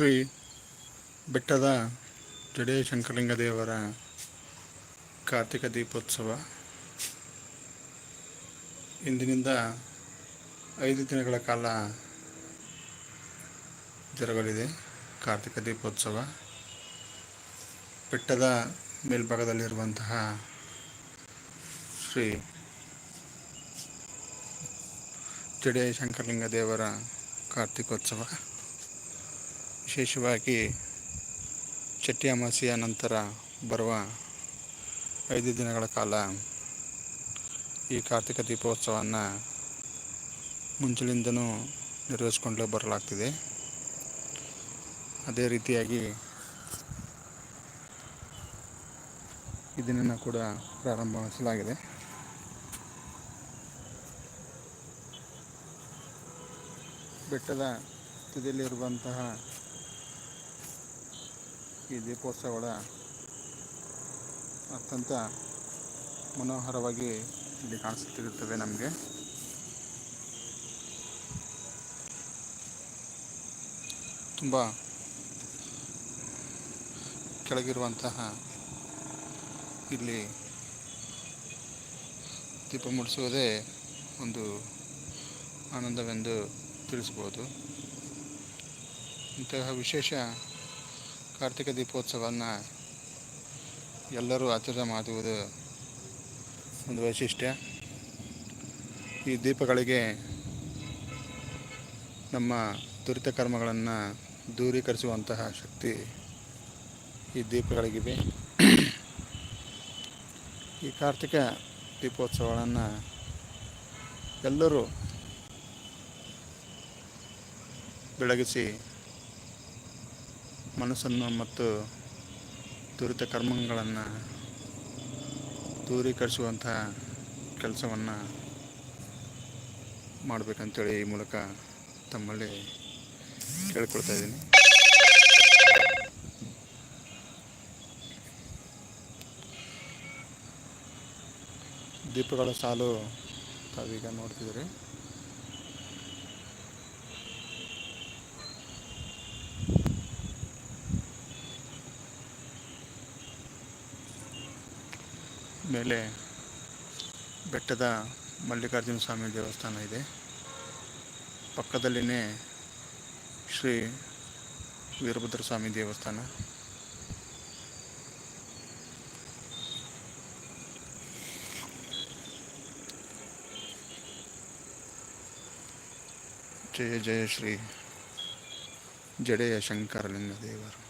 ಶ್ರೀ ಬೆಟ್ಟದ ಜಡೆಯ ಶಂಕರಲಿಂಗ ದೇವರ ಕಾರ್ತಿಕ ದೀಪೋತ್ಸವ. ಇಂದಿನಿಂದ ಐದು ದಿನಗಳ ಕಾಲ ಜರುಗಲಿದೆ ಕಾರ್ತಿಕ ದೀಪೋತ್ಸವ. ಬೆಟ್ಟದ ಮೇಲ್ಭಾಗದಲ್ಲಿರುವಂತಹ ಶ್ರೀ ಜಡೆಯ ಶಂಕರಲಿಂಗ ದೇವರ ಕಾರ್ತಿಕೋತ್ಸವ. ವಿಶೇಷವಾಗಿ ಚಟ್ಟಿ ಅಮಾಸೆಯ ನಂತರ ಬರುವ ಐದು ದಿನಗಳ ಕಾಲ ಈ ಕಾರ್ತಿಕ ದೀಪೋತ್ಸವವನ್ನು ಮುಂಚಿನಿಂದನೂ ನಿರ್ವಹಿಸ್ಕೊಂಡು ಬರಲಾಗ್ತಿದೆ. ಅದೇ ರೀತಿಯಾಗಿ ಇದನ್ನು ಕೂಡ ಪ್ರಾರಂಭಿಸಲಾಗಿದೆ ಬೆಟ್ಟದ ತುದಿಯಲ್ಲಿರುವಂತಹ ಈ ದೀಪೋತ್ಸವಗಳ ಅತ್ಯಂತ ಮನೋಹರವಾಗಿ ಇಲ್ಲಿ ಕಾಣಿಸುತ್ತಿರುತ್ತವೆ ನಮಗೆ. ತುಂಬ ಕೆಳಗಿರುವಂತಹ ಇಲ್ಲಿ ದೀಪ ಮುಡಿಸುವುದೇ ಒಂದು ಆನಂದವೆಂದು ತಿಳಿಸ್ಬೋದು ಇಂತಹ ವಿಶೇಷ ಕಾರ್ತಿಕ ದೀಪೋತ್ಸವವನ್ನು ಎಲ್ಲರೂ ಆಚರಣೆ ಮಾಡುವುದು ಒಂದು ವೈಶಿಷ್ಟ್ಯ. ಈ ದೀಪಗಳಿಗೆ ನಮ್ಮ ದುರಿತ ಕರ್ಮಗಳನ್ನು ದೂರೀಕರಿಸುವಂತಹ ಶಕ್ತಿ ಈ ದೀಪಗಳಿಗಿವೆ. ಈ ಕಾರ್ತಿಕ ದೀಪೋತ್ಸವಗಳನ್ನು ಎಲ್ಲರೂ ಬೆಳಗಿಸಿ ಮನಸ್ಸನ್ನು ಮತ್ತು ದುರಿತ ಕರ್ಮಗಳನ್ನು ದೂರೀಕರಿಸುವಂತಹ ಕೆಲಸವನ್ನು ಮಾಡಬೇಕಂತೇಳಿ ಈ ಮೂಲಕ ತಮ್ಮಲ್ಲಿ ಕೇಳ್ಕೊಳ್ತಾ ಇದ್ದೀನಿ. ದೀಪಗಳ ಸಾಲು ತಾವೀಗ ನೋಡ್ತಿದ್ದೀರಿ. ಮೇಲೆ ಬೆಟ್ಟದ ಮಲ್ಲಿಕಾರ್ಜುನ ಸ್ವಾಮಿ ದೇವಸ್ಥಾನ ಇದೆ. ಪಕ್ಕದಲ್ಲಿನೇ ಶ್ರೀ ವೀರಭದ್ರ ಸ್ವಾಮಿ ದೇವಸ್ಥಾನ. ಜಯ ಜಯ ಶ್ರೀ ಜಡೆಯ ಶಂಕರಲಿಂಗ ದೇವರು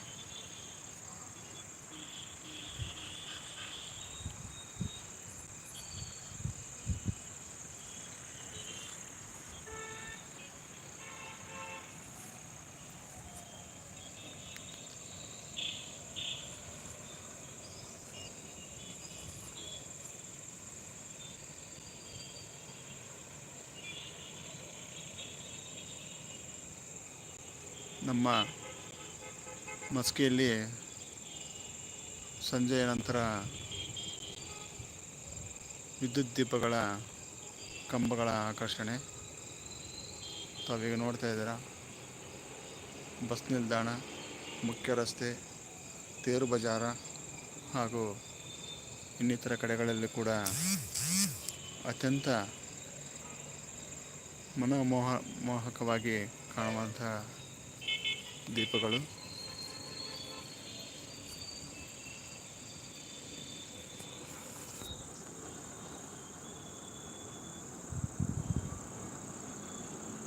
ನಮ್ಮ ಮಸ್ಕಿಯಲ್ಲಿ ಸಂಜೆಯ ನಂತರ ವಿದ್ಯುತ್ ದೀಪಗಳ ಕಂಬಗಳ ಆಕರ್ಷಣೆ. ತಾವೀಗ ನೋಡ್ತಾ ಇದ್ದೀರಾ? ಬಸ್ ನಿಲ್ದಾಣ, ಮುಖ್ಯ ರಸ್ತೆ, ತೇರು ಬಜಾರ ಹಾಗೂ ಇನ್ನಿತರ ಕಡೆಗಳಲ್ಲಿ ಕೂಡ ಅತ್ಯಂತ ಮನೋಮೋಹ ಮೋಹಕವಾಗಿ ಕಾಣುವಂಥ ದೀಪಗಳು.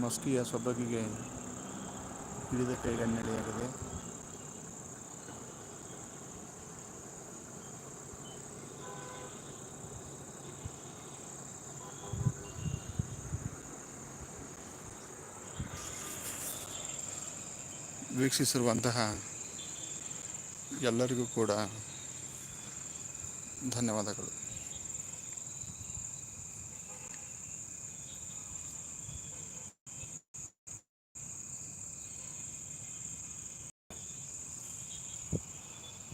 ಮಸ್ಕಿಯ ಸೊಬಗಿಗೆ ಹಿಡಿದ ಕೈಗನ್ನಡಿಯಾಗಿದೆ ವೀಕ್ಷಿಸಿರುವಂತಹ ಎಲ್ಲರಿಗೂ ಕೂಡ ಧನ್ಯವಾದಗಳು.